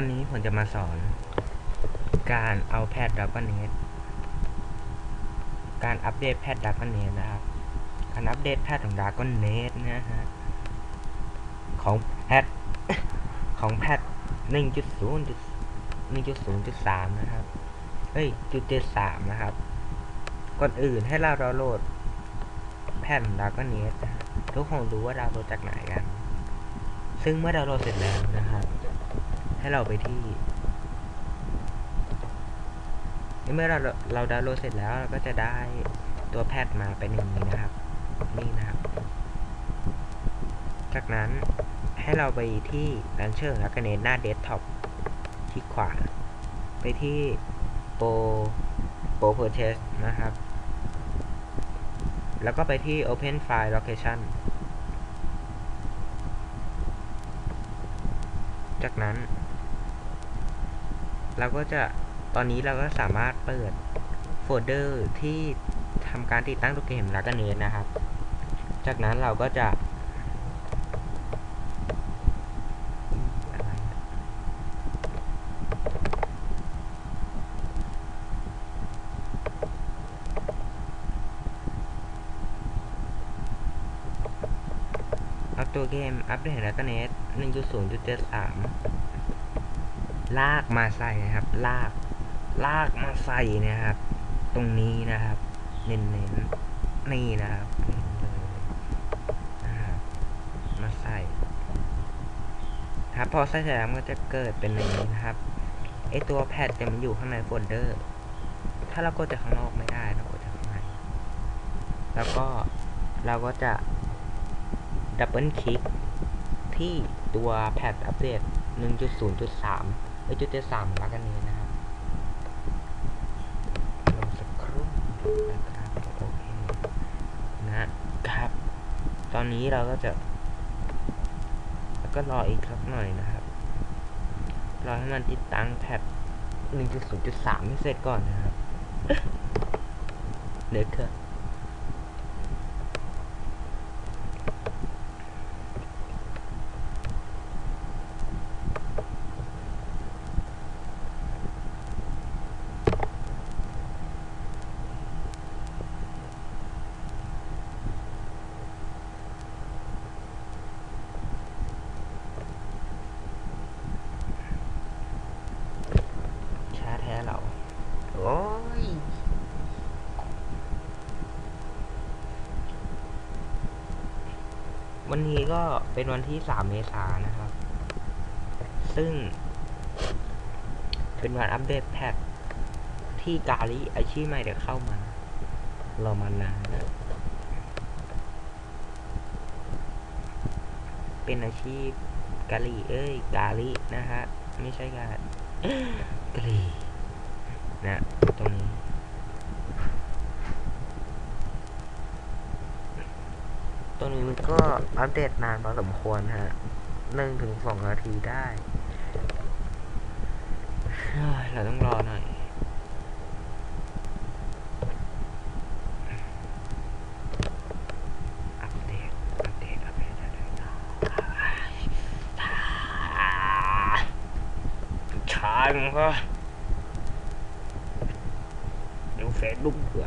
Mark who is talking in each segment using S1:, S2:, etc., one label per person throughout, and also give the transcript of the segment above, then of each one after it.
S1: วันนี้ผมจะมาสอน การเอาแพทดับเบิลเนตการอัปเดตแพทดับเบิลเนตนะครับ การอัปเดตแพทของดับเบิลเนตนะฮะ ของแพทของแพทหนึ่งจุดศูนย์หนึ่งจุดศูนย์จุดสามนะครับ เฮ้ยจุดเจ็ดสามนะครับ ก่อนอื่นให้เราดาวน์โหลดแผ่นดาวก็เนสนะฮะทุกคนรู้ว่าดาวน์โหลดจากไหนกัน ซึ่งเมื่อดาวน์โหลดเสร็จแล้วนะครับ ให้เราไปที่เมื่อเราเราดาวน์โหลดเสร็จแล้วเราก็จะได้ตัวแพทมาเป็นอย่างนี้นะครับ นี่นะครับ จากนั้นให้เราไปที่ Launcher แล้วก็เนตหน้าเดสก์ท็อปคลิกขวา ไปที่โปรโปร Purchase นะครับ แล้วก็ไปที่ Open File Location จากนั้น เราก็จะตอนนี้เราก็สามารถเปิดโฟลเดอร์ที่ทำการติดตั้งตัวเกมแล้วก็เนตนะครับ จากนั้นเราก็จะอะไรอะเอาตัวเกม อัปเดตแล้วก็เนต1.0.73 ลากมาใส่นะครับ ลาก ลากมาใส่นะครับ ตรงนี้นะครับ เน้นๆนี่นะครับเน้นเลยนะครับ มาใส่ ครับพอใส่เสร็จแล้วมันก็จะเกิดเป็นอย่างนี้นะครับไอตัวแพดจะมันอยู่ข้างในโฟลเดอร์ ถ้าเรากดจากข้างนอกไม่ได้เรากดจากข้างใน แล้วก็เราก็จะดับเบิลคลิกที่ตัวแพดอัปเดต1.0.3 เอ้ยจุด3แล้วกันนี้นะครับลงสักครู่นะครับโอเคนะครับ ตอนนี้เราก็จะ แล้วก็รออีกสักหน่อยนะครับ รอให้มันติดตั้งแพด1.0.3 ให้เสร็จก่อนนะครับ เดี๋ยวเถอะ ช้าแท้เรา โอ้ย วันนี้ก็เป็นวันที่สามเมษายนนะครับ ซึ่ง เป็นวันอัปเดตแพทที่กาลิอาชีพใหม่เดี๋ยวเข้ามารอมานานนะเป็นอาชีพกาลีเอ้ย กาลินะฮะ ไม่ใช่กากรีนะ ตรงนี้ ต รงนี้มันก็อัปเดตนานพอสมควรฮะหนึ่งถึงสองนาทีได้เฮ้ยเราต้องรอหน่อยอัปเดตอัปเดตอัปเดตอัปเดตช้ามันก็ดูเฟซบุ๊กเผื่อ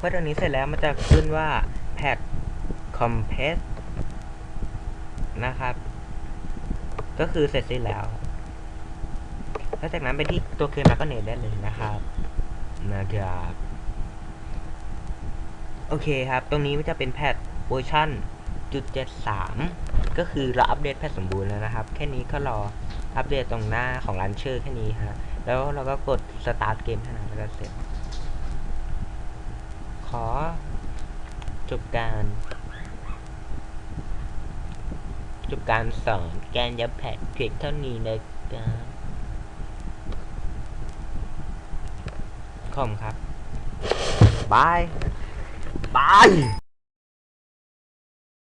S1: เมื่อตรงนี้เสร็จแล้วมันจะขึ้นว่า pad compress นะครับ ก็คือเสร็จสิ้นแล้วแล้วจากนั้นไปที่ตัวเคลมแล้วก็เนตได้เลยนะครับนะครับโอเคครับ ตรงนี้มันจะเป็นแพทเวอร์ชันจุดเจ็ดสามก็คือเราอัปเดตแพทสมบูรณ์แล้วนะครับ แค่นี้ก็รออัปเดตตรงหน้าของรันเชอร์แค่นี้ฮะ แล้วเราก็กดสตาร์ทเกมแค่นั้นแล้วก็เสร็จ ขอจบการจบการสอนการยับแพทเพียงเท่านี้นะครับขอบครับบายบาย